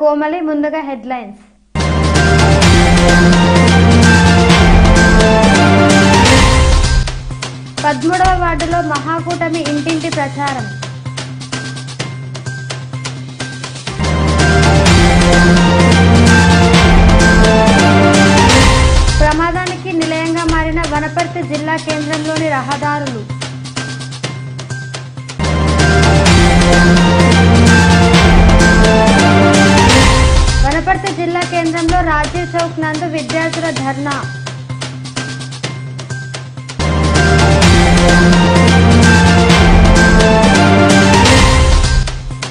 కోమలి ముందుగా హెడ్లైన్స్. పదమూడవ వార్డులో మహాకూటమి ఇంటింటి ప్రచారం. ప్రమాదానికి నిలయంగా మారిన వనపర్తి జిల్లా కేంద్రంలోని రహదారులు. వనపర్తి జిల్లా కేంద్రంలో రాజీవ్ చౌక్ నందు విద్యార్థుల ధర్నా.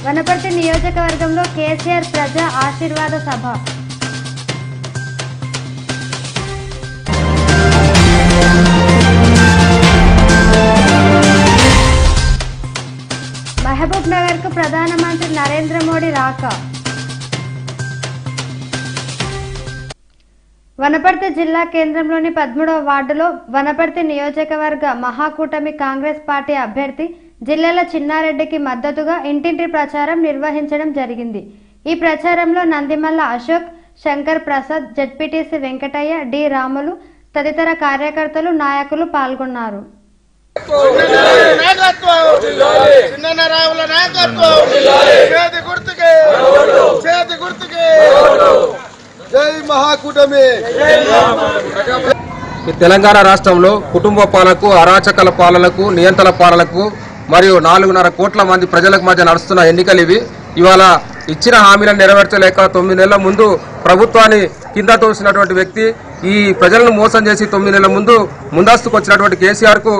వనపర్తి నియోజకవర్గంలో కేసీఆర్ ప్రజా ఆశీర్వాద సభ. మహబూబ్ నగర్కు ప్రధానమంత్రి నరేంద్ర మోడీ రాక. వనపర్తి జిల్లా కేంద్రంలోని పదమూడవ వార్డులో వనపర్తి నియోజకవర్గ మహాకూటమి కాంగ్రెస్ పార్టీ అభ్యర్థి జిల్లాల చిన్నారెడ్డికి మద్దతుగా ఇంటింటి ప్రచారం నిర్వహించడం జరిగింది. ఈ ప్రచారంలో నందిమల్ల అశోక్ శంకర్ ప్రసాద్ జడ్పీటీసీ వెంకటయ్య డి రాములు తదితర కార్యకర్తలు నాయకులు పాల్గొన్నారు. నాయకత్వం. జై మహాకూటమి. తెలంగాణ రాష్ట్రంలో కుటుంబ పాలకు అరాచకల పాలనకు నియంత్రణ పాలనకు మరియు నాలుగున్నర కోట్ల మంది ప్రజలకు మధ్య నడుస్తున్న ఎన్నికలు ఇవి. ఇవాళ ఇచ్చిన హామీలను నెరవేర్చలేక తొమ్మిది నెలల ముందు ప్రభుత్వాన్ని కింద తోసినటువంటి వ్యక్తి ఈ ప్రజలను మోసం చేసి తొమ్మిది నెలల ముందు ముందస్తుకు వచ్చినటువంటి కేసీఆర్కు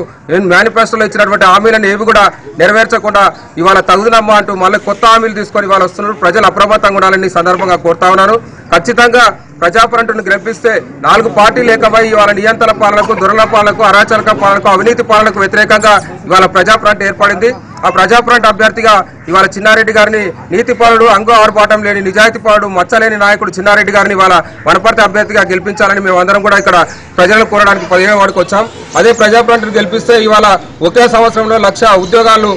మేనిఫెస్టోలో ఇచ్చినటువంటి హామీలను ఏవి కూడా నెరవేర్చకుండా ఇవాళ తగుదనమ్మా అంటూ మళ్ళీ కొత్త హామీలు తీసుకొని ఇవాళ వస్తున్నారు. ప్రజలు అప్రమత్తంగా ఉండాలని సందర్భంగా కోరుతా ఉన్నాను. ఖచ్చితంగా ప్రజాపరంటును గ్రహిస్తే నాలుగు పార్టీలు ఏకమై ఇవాళ నియంత్రణ పాలనకు దురల పాలనకు అరాచక పాలనకు అవినీతి పాలనకు వ్యతిరేకంగా ఇవాళ ప్రజాఫ్రంట్ ఏర్పడింది. ఆ ప్రజాఫ్రంట్ అభ్యర్థిగా ఇవాళ చిన్నారెడ్డి గారిని నీతిపాలుడు అంగు ఆరుపాటం లేని నిజాయితీ పాలుడు మచ్చలేని నాయకుడు చిన్నారెడ్డి గారిని ఇవాళ వనపర్తి అభ్యర్థిగా గెలిపించాలని మేమందరం అందరం కూడా ఇక్కడ ప్రజలను కోరడానికి పదిహేను వాడికి వచ్చాం. అదే ప్రజాఫ్రంట్ గెలిపిస్తే ఇవాళ ఒకే సంవత్సరంలో లక్ష ఉద్యోగాలు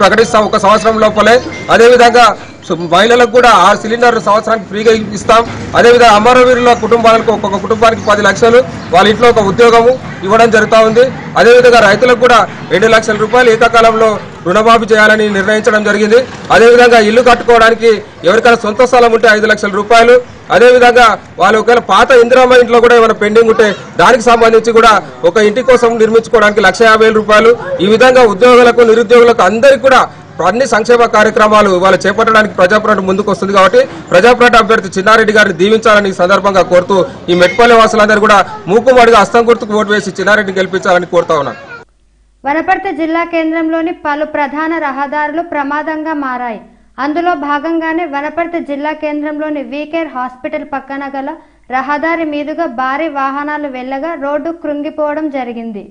ప్రకటిస్తాం ఒక సంవత్సరం లోపలే. అదేవిధంగా సో మహిళలకు కూడా ఆరు సిలిండర్లు సంవత్సరానికి ఫ్రీగా ఇస్తాం. అదేవిధంగా అమరవీరుల కుటుంబాలకు ఒక్కొక్క కుటుంబానికి పది లక్షలు వాళ్ళ ఇంట్లో ఒక ఉద్యోగము ఇవ్వడం జరుగుతూ ఉంది. అదేవిధంగా రైతులకు కూడా రెండు లక్షల రూపాయలు ఏకకాలంలో రుణమాఫీ చేయాలని నిర్ణయించడం జరిగింది. అదేవిధంగా ఇల్లు కట్టుకోవడానికి ఎవరికైనా సొంత స్థలం ఉంటే ఐదు లక్షల రూపాయలు. అదేవిధంగా వాళ్ళు ఒకవేళ పాత ఇందిరామ్మ ఇంట్లో కూడా ఏమైనా పెండింగ్ ఉంటే దానికి సంబంధించి కూడా ఒక ఇంటి కోసం నిర్మించుకోవడానికి లక్ష యాభై వేల రూపాయలు. ఈ విధంగా ఉద్యోగులకు నిరుద్యోగులకు అందరికీ కూడా అన్ని సంక్షేమ కార్యక్రమాలు వాళ్ళు చేపట్టడానికి ప్రజాప్రట ముందుకు వస్తుంది కాబట్టి ప్రజాప్రట అభ్యర్థి చిన్నారెడ్డి గారిని దీవించాలని ఈ సందర్భంగా కోరుతూ ఈ మెట్పల్లి వాసులందరూ కూడా మూకుమడిగా అస్తం గుర్తుకు ఓటు వేసి చిన్నారెడ్డిని గెలిపించాలని కోరుతా ఉన్నాను వనపర్తి జిల్లా కేంద్రంలోని పలు ప్రధాన రహదారులు ప్రమాదంగా మారాయి. అందులో భాగంగానే వనపర్తి జిల్లా కేంద్రంలోని వీకేర్ హాస్పిటల్ పక్కన గల రహదారి మీదుగా భారీ వాహనాలు వెళ్ళగా రోడ్డు కృంగిపోవడం జరిగింది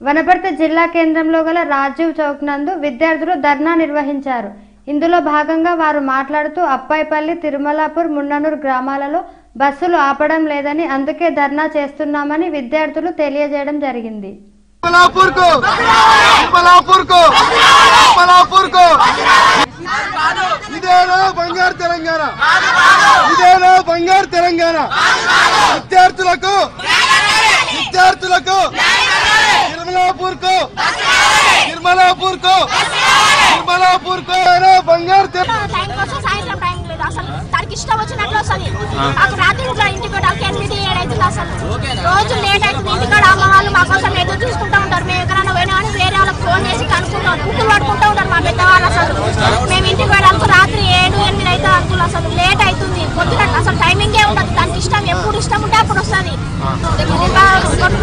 వనపర్తి జిల్లా కేంద్రంలో గల రాజీవ్ చౌక్ నందు విద్యార్థులు ధర్నా నిర్వహించారు. ఇందులో భాగంగా వారు మాట్లాడుతూ అప్పాయిపల్లి తిరుమలాపూర్ మున్ననూరు గ్రామాలలో బస్సులు ఆపడం లేదని అందుకే ధర్నా చేస్తున్నామని విద్యార్థులు తెలియజేయడం జరిగింది. ఇదేనా బంగారు తెలంగాణ? ఇదేనా బంగారు తెలంగాణ? విద్యార్థులకు విద్యార్థులకు నిర్మలాపూర్కు నిర్మలాపూర్కు నిర్మలాపూర్కు బంగారు టైం కోసం సాయంత్రం టైం లేదు. అసలు తనకి ఇష్టం వచ్చినట్లు వస్తుంది. మాకు రాత్రి కూడా ఇంటికి వెళ్ళడానికి ఎనిమిది ఏడు అవుతుంది అసలు. రోజు లేట్ అవుతుంది. ఇంటికాడ అమ్మ వాళ్ళు మా కోసం ఎదురు చూసుకుంటూ ఉంటారు. మేము ఎక్కడైనా పోయినా ఫోన్ చేసి కనుక్కుంటాం బుక్కులు పడుకుంటూ ఉంటారు మా పెద్దవాళ్ళు అసలు. మేము ఇంటికి వెళ్ళడానికి రాత్రి ఏడు ఎనిమిది అవుతుంది అనుకున్నాం అసలు లేట్ అవుతుంది. పొద్దున అసలు టైమింగే ఉండదు. దానికి ఇష్టం ఎప్పుడు ఇష్టం ఉంటే అప్పుడు వస్తుంది.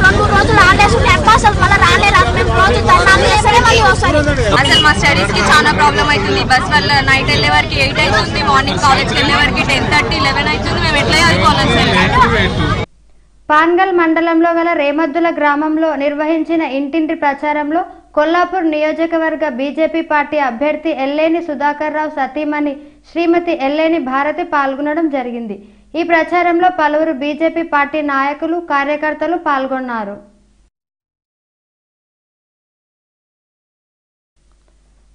రెండు రోజులు ఉంటే ఎక్కువ అసలు మళ్ళీ రాలే రాదు మేము రోజు మళ్ళీ వస్తుంది. అసలు మా స్టడీస్కి చాలా ప్రాబ్లం అవుతుంది. బస్ వల్ల నైట్ వెళ్ళే వరకు ఎయిట్ అవుతుంది. మార్నింగ్ కాలేజ్కి వెళ్ళే వరకు టెన్ థర్టీ లెవెన్ అవుతుంది. మేము ఎట్లా చదువుకోవాలి సార్ పాన్గల్ మండలంలో గల రేమద్దుల గ్రామంలో నిర్వహించిన ఇంటింటి ప్రచారంలో కొల్లాపూర్ నియోజకవర్గ బీజేపీ పార్టీ అభ్యర్థి ఎల్లేని సుధాకర్ రావు సతీమణి శ్రీమతి ఎల్లేని భారతి పాల్గొనడం జరిగింది. ఈ ప్రచారంలో పలువురు బీజేపీ పార్టీ నాయకులు కార్యకర్తలు పాల్గొన్నారు.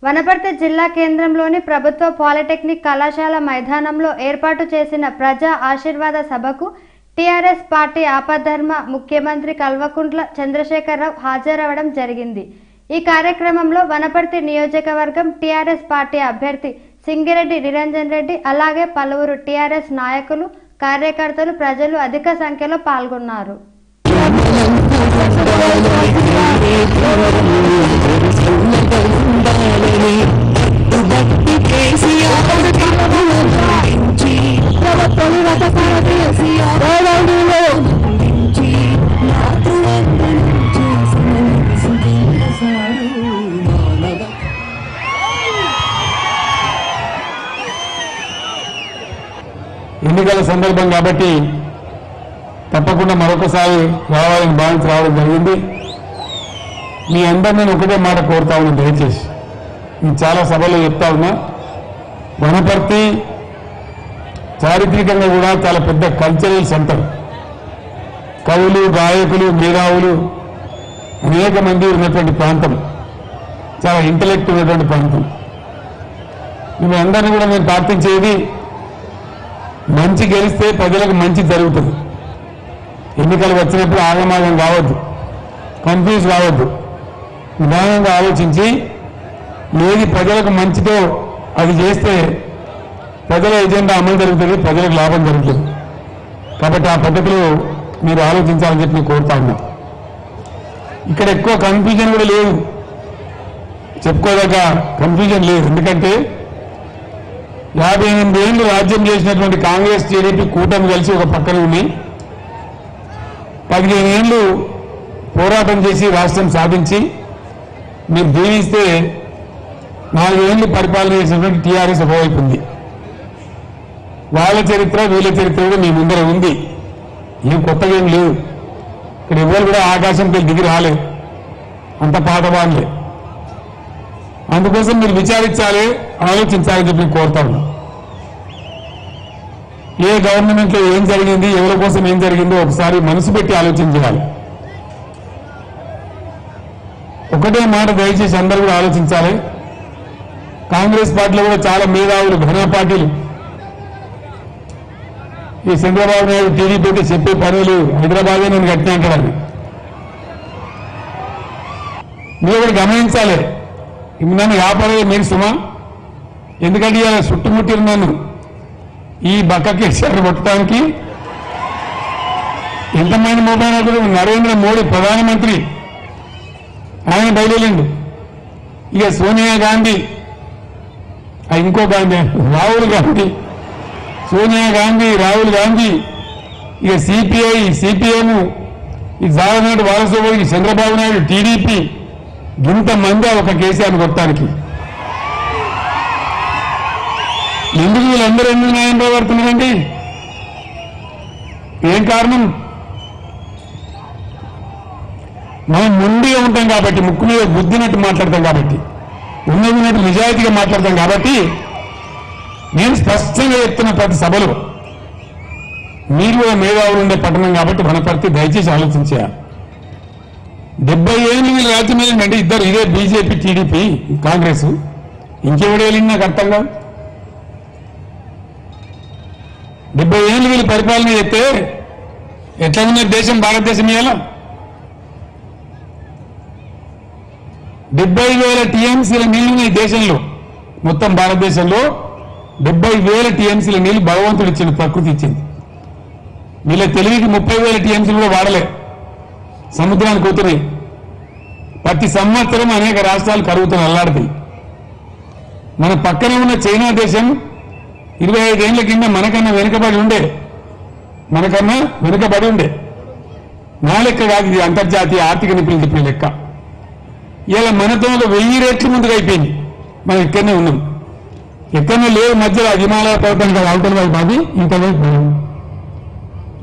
వనపర్తి జిల్లా కేంద్రంలోని ప్రభుత్వ పాలిటెక్నిక్ కళాశాల మైదానంలో ఏర్పాటు చేసిన ప్రజా ఆశీర్వాద సభకు టీఆర్ఎస్ పార్టీ ఆపద్ధర్మ ముఖ్యమంత్రి కల్వకుంట్ల చంద్రశేఖరరావు హాజరవడం జరిగింది. ఈ కార్యక్రమంలో వనపర్తి నియోజకవర్గం టీఆర్ఎస్ పార్టీ అభ్యర్థి సింగిరెడ్డి నిరంజన్ రెడ్డి అలాగే పలువురు టీఆర్ఎస్ నాయకులు కార్యకర్తలు ప్రజలు అధిక సంఖ్యలో పాల్గొన్నారు. ఎన్నికల సందర్భం కాబట్టి తప్పకుండా మరొకసారి రావాలని భావించి రావడం జరిగింది. మీ అందరు నేను ఒకటే మాట కోరుతా ఉన్నా దయచేసి. నేను చాలా సభల్లో చెప్తా ఉన్నా. వనపర్తి చారిత్రకంగా కూడా చాలా పెద్ద కల్చరల్ సెంటర్ కవులు గాయకులు మేధావులు అనేక మంది ఉన్నటువంటి ప్రాంతం. చాలా ఇంటలెక్ట్ ఉన్నటువంటి ప్రాంతం. మీ అందరినీ కూడా నేను ప్రార్థించేది మంచి గెలిస్తే ప్రజలకు మంచి జరుగుతుంది. ఎన్నికలు వచ్చినప్పుడు ఆగమాగం కావద్దు. కన్ఫ్యూజ్ కావద్దు. నిదానంగా ఆలోచించి ఏది ప్రజలకు మంచితో అది చేస్తే ప్రజల ఎజెండా అమలు జరుగుతుంది ప్రజలకు లాభం జరుగుతుంది. కాబట్టి ఆ పద్ధతిలో మీరు ఆలోచించాలని చెప్పి నేను కోరుతా ఉన్నా. ఇక్కడ ఎక్కువ కన్ఫ్యూజన్ కూడా లేదు. చెప్పుకోదగ్గ కన్ఫ్యూజన్ లేదు. ఎందుకంటే యాభై ఎనిమిది ఏళ్ళు రాజ్యం చేసినటువంటి కాంగ్రెస్ టీడీపీ కూటమి కలిసి ఒక పక్కన ఉంది పదిహేను ఏళ్ళు పోరాటం చేసి రాష్ట్రం సాధించి మీరు దీవిస్తే నాలుగేళ్ళు పరిపాలన చేసినటువంటి టీఆర్ఎస్ ఒకవైపు వాళ్ళ చరిత్ర వీళ్ళ చరిత్ర కూడా మీ ముందర ఉంది. ఏం కొత్తగా ఏం లేవు. ఇక్కడ ఎవరు కూడా ఆకాశంపై దిగి రాలేదు. అంత పాత వాళ్ళే. అందుకోసం మీరు విచారించాలి ఆలోచించాలని చెప్పి నేను కోరుతా ఉన్నా. ఏ గవర్నమెంట్లో ఏం జరిగింది ఎవరి కోసం ఏం జరిగిందో ఒకసారి మనసు పెట్టి ఆలోచన చేయాలి. ఒకటే మాట దయచేసి అందరూ కూడా ఆలోచించాలి. కాంగ్రెస్ పార్టీలో కూడా చాలా మేధావులు ఘన పార్టీలు. ఈ చంద్రబాబు నాయుడు టీడీపీ అయితే చెప్పే పనులు హైదరాబాదే నేను కట్టినా అంటాడు మీరు కూడా గమనించాలి. నన్ను వ్యాపారం మీరు సుమా. ఎందుకంటే ఇలా చుట్టుముట్టిరు నన్ను. ఈ బక్కకి కేసీఆర్ కొట్టడానికి ఎంతమంది మొబైల్ అడుగు నరేంద్ర మోడీ ప్రధానమంత్రి. ఆయన బయలుదేరిండు. ఇక సోనియా గాంధీ ఇంకో గాంధీ రాహుల్ గాంధీ. సోనియా గాంధీ రాహుల్ గాంధీ. ఇక సిపిఐ సిపిఎం ఈ జాగనాడు వారసోబడి చంద్రబాబు నాయుడు టీడీపీ ఇంతమంది ఒక కేసీఆర్ కొట్టడానికి ఎందుకు వీళ్ళందరూ ఎందుకు న్యాయం పోగొడుతున్నారండి? ఏం కారణం? మనం ముందుగా ఉంటాం కాబట్టి ముక్కు మీద బుద్ధినట్టు మాట్లాడతాం కాబట్టి ఉన్నదినట్టు నిజాయితీగా మాట్లాడతాం కాబట్టి నేను స్పష్టంగా చెప్తున్న ప్రతి సభలో మీరు కూడా మేధావులు ఉండే పట్టణం కాబట్టి వనపర్తి దయచేసి ఆలోచించాలి డెబ్బై ఏళ్ళు వీళ్ళు రాజ్యం వెళ్ళిందంటే ఇద్దరు ఇదే బీజేపీ టీడీపీ కాంగ్రెస్. ఇంకెవడు వెళ్ళింది నాకు అర్థం కాదు. డెబ్బై ఏళ్ళు వీళ్ళు పరిపాలన చేస్తే ఎట్లా ఉన్న దేశం భారతదేశం ఇవాళ? డెబ్బై వేల టీఎంసీల నీళ్ళు ఉన్నాయి దేశంలో. మొత్తం భారతదేశంలో డెబ్బై వేల టీఎంసీల నీళ్ళు భగవంతుడు ఇచ్చింది ప్రకృతి ఇచ్చింది వీళ్ళ తెలివికి ముప్పై వేల టీఎంసీలు కూడా వాడలే. సముద్రానికి కూతున్నాయి ప్రతి సంవత్సరం అనేక రాష్ట్రాలు కరుగుతూ అల్లాడతాయి మన పక్కనే ఉన్న చైనా దేశం ఇరవై ఐదేళ్ళ కింద మనకన్నా వెనుకబడి ఉండే. మనకన్నా వెనుకబడి ఉండే. నా లెక్క కాదు ఇది అంతర్జాతీయ ఆర్థిక నిపుణులు చెప్పిన లెక్క. ఇలా మనతో ఒక వెయ్యి రేట్లు ముందుకు అయిపోయింది. మనం ఇక్కడనే ఉన్నాం. ఎక్కడనే లేవు మధ్యలో హిమాలయ పర్వతం కాదు అవతల వైపు అది ఇంత వైపు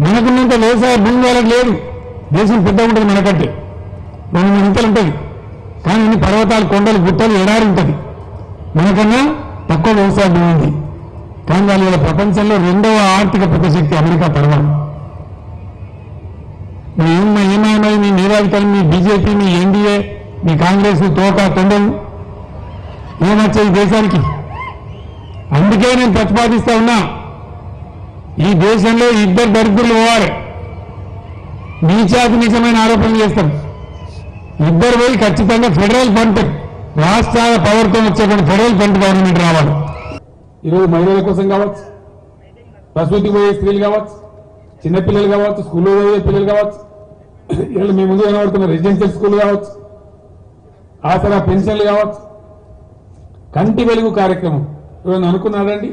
మనకున్నంత వ్యవసాయ భూమి వాళ్ళకి లేదు. దేశం పెద్ద ఉంటుంది మనకంటే. రెండు ఇంతలు ఉంటుంది కానీ ఇన్ని పర్వతాలు కొండలు గుట్టలు ఎడారి ఉంటుంది. మనకన్నా తక్కువ వ్యవసాయ భూమి ఉంది. కానీ వాళ్ళు ప్రపంచంలో రెండవ ఆర్థిక ప్రతిశక్తి అమెరికా తర్వాత మీ ఏమైనా మీ మేధావితలు మీ బీజేపీ మీ ఎన్డీఏ మీ కాంగ్రెస్ తోక తొండలు ఏమొచ్చాయి దేశానికి? అందుకే నేను ప్రతిపాదిస్తా ఉన్నా. ఈ దేశంలో ఇద్దరు దరిద్రులు పోవాలి. నీచాతి నిజమైన ఆరోపణలు చేస్తారు. ఇద్దరు పోయి ఖచ్చితంగా ఫెడరల్ ఫండ్ రాష్ట్రాల పవర్తో వచ్చేటువంటి ఫెడరల్ ఫండ్ గవర్నమెంట్ రావాలి. ఈరోజు మహిళల కోసం కావచ్చు ప్రసూతికి పోయే స్త్రీలు కావచ్చు చిన్నపిల్లలు కావచ్చు స్కూల్లో పోయే పిల్లలు కావచ్చు వీళ్ళు మీ ముందు కనబడుతున్న రెసిడెన్షియల్ స్కూల్ కావచ్చు ఆసరా పెన్షన్లు కావచ్చు కంటి వెలుగు కార్యక్రమం. ఎవరైనా అనుకున్నాడండి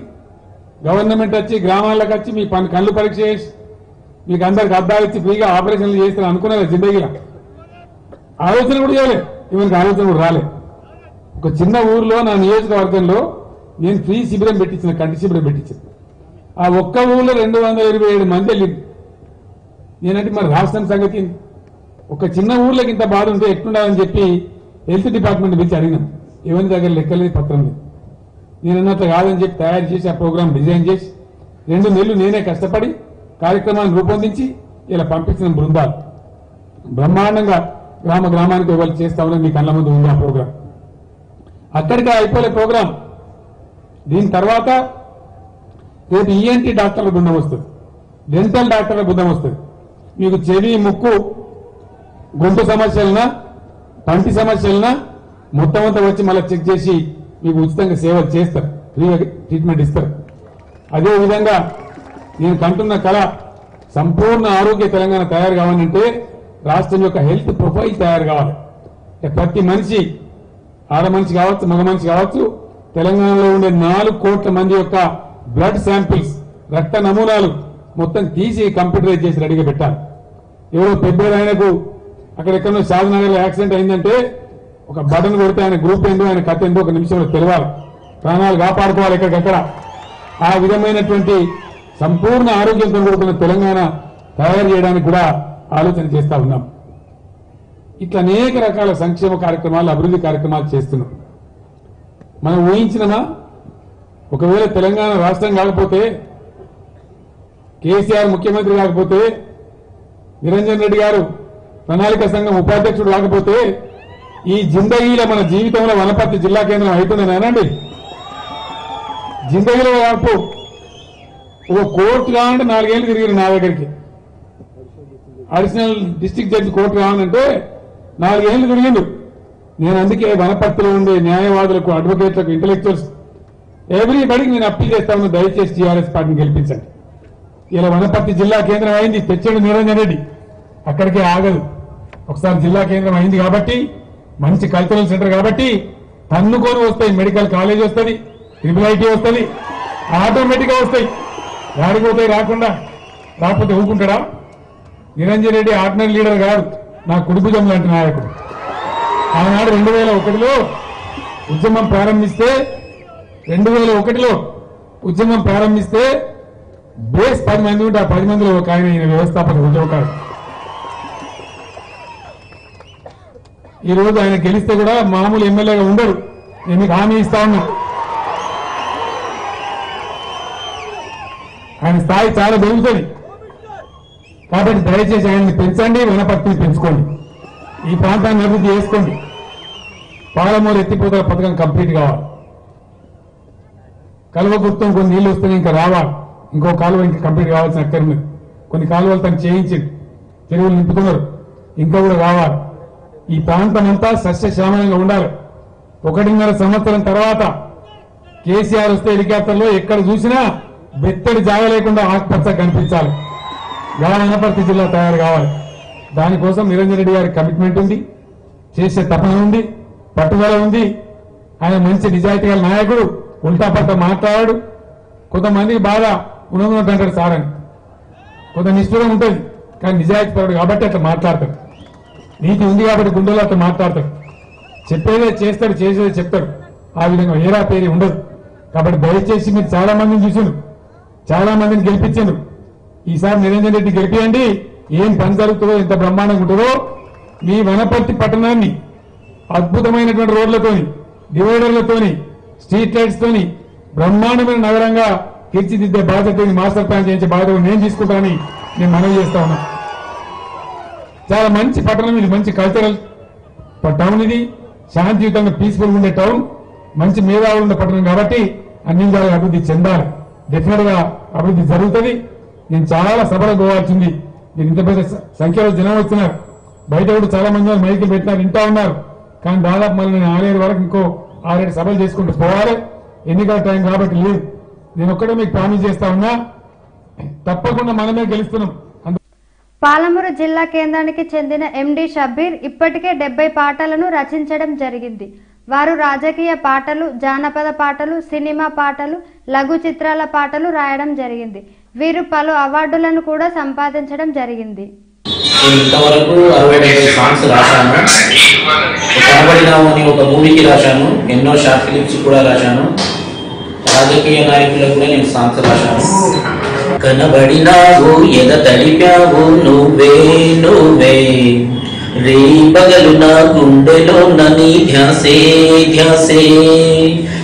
గవర్నమెంట్ వచ్చి గ్రామాలకు వచ్చి మీ పని కళ్ళు పరీక్ష చేసి మీకు అందరికి అద్దాలు ఇచ్చి ఫ్రీగా ఆపరేషన్లు చేస్తారు అనుకున్నారు జిందగీలో? ఆలోచన కూడా చేయలే. ఇవన్నీ ఆలోచన కూడా రాలే. ఒక చిన్న ఊర్లో నా నియోజకవర్గంలో నేను ఫ్రీ శిబిరం పెట్టించిన కంటి శిబిరం పెట్టించిన. ఆ ఒక్క ఊర్లో రెండు వందల ఇరవై ఏడు మంది వెళ్ళింది నేనంటే మరి రాష్ట్రం సంగతి ఒక చిన్న ఊర్లోకి ఇంత బాధ ఉంటే ఎట్లుండాలని చెప్పి హెల్త్ డిపార్ట్మెంట్ పిలిచి అడిగినాం. ఎవరి దగ్గర లెక్కలేదు పత్రం లేదు. నేను అన్నట్లు కాదని చెప్పి తయారు చేసి ఆ ప్రోగ్రామ్ డిజైన్ చేసి రెండు నెలలు నేనే కష్టపడి కార్యక్రమాన్ని రూపొందించి ఇలా పంపించిన బృందాలు. బ్రహ్మాండంగా గ్రామ గ్రామానికి ఇవాళ చేస్తామని మీ కళ్ళ ముందు ఉంది ఆ ప్రోగ్రాం. అక్కడికి అయిపోలే ప్రోగ్రాం. దీని తర్వాత రేపు ఈఎన్టీ డాక్టర్ల బృందం వస్తుంది. డెంటల్ డాక్టర్ల బృందం వస్తుంది. మీకు చెవి ముక్కు గొంతు సమస్యలనా పంటి సమస్యలనా మొత్తం అంతా వచ్చి మళ్ళీ చెక్ చేసి మీకు ఉచితంగా సేవలు చేస్తారు. ఫ్రీగా ట్రీట్మెంట్ ఇస్తారు. అదేవిధంగా నేను కంటున్న కళ సంపూర్ణ ఆరోగ్య తెలంగాణ తయారు కావాలంటే రాష్ట్రం యొక్క హెల్త్ ప్రొఫైల్ తయారు కావాలి. ప్రతి మనిషి ఆడ మనిషి కావచ్చు మగ మనిషి కావచ్చు తెలంగాణలో ఉండే నాలుగు కోట్ల మంది యొక్క బ్లడ్ శాంపిల్స్ రక్త నమూనాలు మొత్తం తీసి కంప్యూటరైజ్ చేసి రెడీగా పెట్టాలి. ఎవరో పెద్ద ఆయనకు అక్కడెక్కడో షాద్నగర్లో యాక్సిడెంట్ అయిందంటే ఒక బటన్ కొడితే ఆయన గ్రూప్ ఏందో ఆయన కథ ఏందో ఒక నిమిషంలో తెలియాలి ప్రాణాలు కాపాడుకోవాలి ఎక్కడికక్కడ. ఆ విధమైనటువంటి సంపూర్ణ ఆరోగ్యంతో కూడుకున్న తెలంగాణ తయారు చేయడానికి కూడా ఆలోచన చేస్తా ఉన్నాం. ఇట్లా అనేక రకాల సంక్షేమ కార్యక్రమాలు అభివృద్ధి కార్యక్రమాలు చేస్తున్నాం. మనం ఊహించినమా? ఒకవేళ తెలంగాణ రాష్ట్రం కాకపోతే కేసీఆర్ ముఖ్యమంత్రి కాకపోతే నిరంజన్ రెడ్డి గారు ప్రణాళిక సంఘం ఉపాధ్యక్షుడు కాకపోతే ఈ జిందగీలో మన జీవితంలో వనపర్తి జిల్లా కేంద్రం అవుతుందని అనండి. జిందగీలో కాపు ఒక కోర్టు కావాలంటే నాలుగేళ్ళు తిరిగారు నా దగ్గరికి. అడిషనల్ డిస్టిక్ జడ్జి కోర్టు కావాలంటే నాలుగేళ్ళు తిరిగిండు. నేను అందుకే వనపర్తిలో ఉండే న్యాయవాదులకు అడ్వకేట్లకు ఇంటలెక్చువల్స్ ఎవ్రీబడికి నేను అప్పీల్ చేస్తాను దయచేసి టీఆర్ఎస్ పార్టీని గెలిపించండి. ఇలా వనపర్తి జిల్లా కేంద్రం అయింది తెచ్చాడు నిరంజన్ రెడ్డి. అక్కడికే ఆగదు. ఒకసారి జిల్లా కేంద్రం అయింది కాబట్టి మంచి కల్చరల్ సెంటర్ కాబట్టి తన్నుకొని వస్తాయి మెడికల్ కాలేజ్ వస్తుంది ట్రిపుల్ ఐటీ వస్తుంది ఆటోమేటిక్గా వస్తాయి. యాడికి రాకుండా రాకపోతే ఊరుకుంటాడా? నిరంజన్ రెడ్డి ఆర్డినరీ లీడర్ కాదు నా కుడిభుజం లాంటి నాయకుడు. ఆనాడు రెండు వేల ఒకటిలో ఉద్యమం ప్రారంభిస్తే రెండు వేల ఒకటిలో ఉద్యమం ప్రారంభిస్తే బేస్ పది మంది ఉంటే ఆ పది మందిలో ఒక ఆయన ఈయన వ్యవస్థాపక ఉద్యోగాడు ఈరోజు ఆయన గెలిస్తే కూడా మామూలు ఎమ్మెల్యేగా ఉండరు. నేను మీకు హామీ ఇస్తా ఉన్నా. ఆయన స్థాయి చాలా పెరుగుతుంది కాబట్టి దయచేసి ఆయన్ని పెంచండి వనపర్తిని పెంచుకోండి. ఈ ప్రాంతాన్ని అభివృద్ధి చేసుకోండి. పాలమూరు ఎత్తిపోతల పథకం కంప్లీట్ కావాలి. కలువ గుర్తం కొన్ని నీళ్ళు వస్తున్నాయి ఇంకా రావాలి. ఇంకో కాలువ ఇంకా కంప్లీట్ కావాల్సిన అక్కర్లేదు. కొన్ని కాలువలు తను చేయించింది. చెరువులు నింపుతున్నారు. ఇంకా కూడా రావాలి. ఈ ప్రాంతం అంతా సస్యశ్యామలంగా ఉండాలి. ఒకటిన్నర సంవత్సరం తర్వాత కేసీఆర్ వస్తే హెలికాప్టర్లో ఎక్కడ చూసినా బెత్తడి జాగ లేకుండా ఆకుపచ్చ కనిపించాలి. వనపర్తి జిల్లా తయారు కావాలి. దానికోసం నిరంజన్ రెడ్డి గారి కమిట్మెంట్ ఉంది. చేసే తపన ఉంది. పట్టుదల ఉంది. ఆయన మంచి నిజాయితీ గల నాయకుడు. ఉల్టా పట్ట మాట్లాడాడు. కొంతమందికి బాగా ఉన్నది అంటాడు సార్ అని కొంత నిష్ఠూరం ఉంటుంది. కానీ నిజాయితీ పరుడు కాబట్టి అట్లా మాట్లాడతాడు. నీతి ఉంది కాబట్టి గుండెలో అట్లా మాట్లాడతాడు. చెప్పేదే చేస్తాడు చేసేదే చెప్తాడు. ఆ విధంగా ఏరా పేరు ఉండదు. కాబట్టి దయచేసి మీరు చాలా మందిని చూసిండు చాలా మందిని గెలిపించారు ఈసారి నిరంజన్ రెడ్డి గెలిపియండి. ఏం పని జరుగుతుందో ఎంత బ్రహ్మాండంగా ఉంటుందో మీ వనపర్తి పట్టణాన్ని అద్భుతమైనటువంటి రోడ్లతోని డివైడర్లతోని స్ట్రీట్ లైట్స్ తోని బ్రహ్మాండమైన నగరంగా తీర్చిదిద్దే బాధ్యతని మాస్టర్ ప్లాన్ చేయించే బాధ్యత నేను తీసుకుంటానని నేను మనవి చేస్తా ఉన్నా. చాలా మంచి పట్టణం ఇది మంచి కల్చరల్ టౌన్ ఇది. శాంతియుతంగా పీస్ఫుల్ ఉండే టౌన్ మంచి మేధావులు ఉండే పట్టణం కాబట్టి అన్ని విధాలుగా అభివృద్ధి చెందాలి. డెఫినెట్గా అభివృద్ధి జరుగుతుంది. నేను చాలా సభలకు పోవాల్సింది. నేను ఇంత పెద్ద సంఖ్యలో జనం వచ్చినారు. బయట కూడా చాలా మంది వాళ్ళు మైకులు పెట్టినారు ఇంటా ఉన్నారు. కానీ దాదాపు మళ్ళీ నేను ఆరేడు వరకు ఇంకో ఆరేడు సభలు చేసుకుంటూ పోవాలి. ఎన్నికల టైం కాబట్టి లేదు. నేను ఒక్కడే మీకు ప్రామిస్ చేస్తా ఉన్నా. తప్పకుండా మనమే గెలుస్తున్నాం. పాలమూరు జిల్లా కేంద్రానికి చెందిన ఎండి షబ్బీర్ ఇప్పటికే డెబ్బై పాటలను రచించడం జరిగింది. వారు రాజకీయ పాటలు జానపద పాటలు సినిమా పాటలు లఘు చిత్రాల పాటలు రాయడం జరిగింది. వీరు పలు అవార్డులను కూడా సంపాదించడం జరిగింది. ఇంతవరకు అరవై డెబ్బై సాంగ్స్ రాశాను. కనబడినావు అని ఒక మూవీకి రాశాను. ఎన్నో షార్ట్ ఫిలిమ్స్ కూడా రాశాను. రాజకీయ నాయకులకు కూడా నేను సాంగ్స్ రాశాను. కనబడినావు ఎద తడిపావు నువ్వే నువ్వే. రే పగలు నా గుండెలో నని ధ్యాసే ధ్యాసే.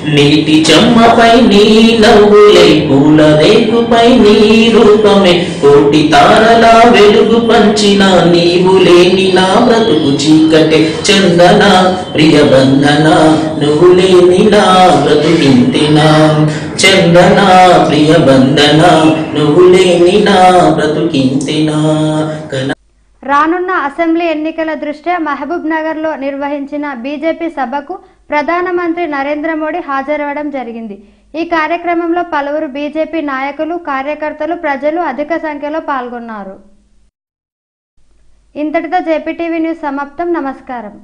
నీటి చెమ్మపై నీ నవ్వులే పూల రేకుపై నీ రూపమే కోటి తారల వెలుగు పంచిన నీవు లేని నా బ్రతుకు చీకటే. చందన ప్రియ బంధన నువ్వు లేని నా బ్రతుకింతినా చందన ప్రియ బంధన నువ్వు లేని నా బ్రతుకింతినా కన రానున్న అసెంబ్లీ ఎన్నికల దృష్ట్యా మహబూబ్ నగర్లో నిర్వహించిన బీజేపీ సభకు ప్రధానమంత్రి నరేంద్ర మోడీ హాజరవడం జరిగింది. ఈ కార్యక్రమంలో పలువురు బీజేపీ నాయకులు కార్యకర్తలు ప్రజలు అధిక సంఖ్యలో పాల్గొన్నారు. ఇంతటితో జేపీటీవీ న్యూస్ సమాప్తం. నమస్కారం.